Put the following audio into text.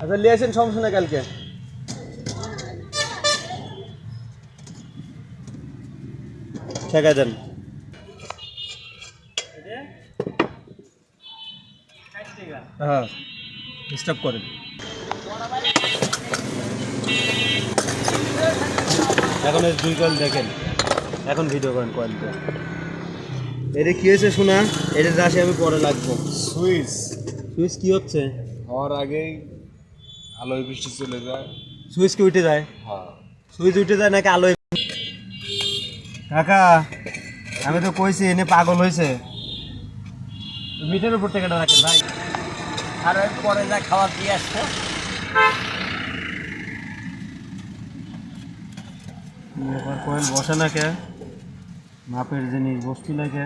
আচ্ছা লিয়ে আসেন সমস্যা না কালকে। ঠেকা দেন। হ্যাঁ করেন। এখন এর দুই কয়েল দেখেন। এখন ভিডিও করেন কয়েলটা এটা কি হয়েছে শোনা? এটা আসে আমি পরে লাগবো। সুইচ সুইচ কি হচ্ছে? হওয়ার আগেই আলোয় বৃষ্টি চলে যায়। সুইচ কি উঠে যায়? হ্যাঁ। সুইচ উঠে যায় নাকি আলোয়? কাকা আমি তো কইছি এনে পাগল হয়েছে মিটার উপর থেকে রাখেন ভাই। আর পরে যা খাবার দিয়ে আসছে কয়েল বসে না কে? মাপের জিনিস বস্তু লাগে।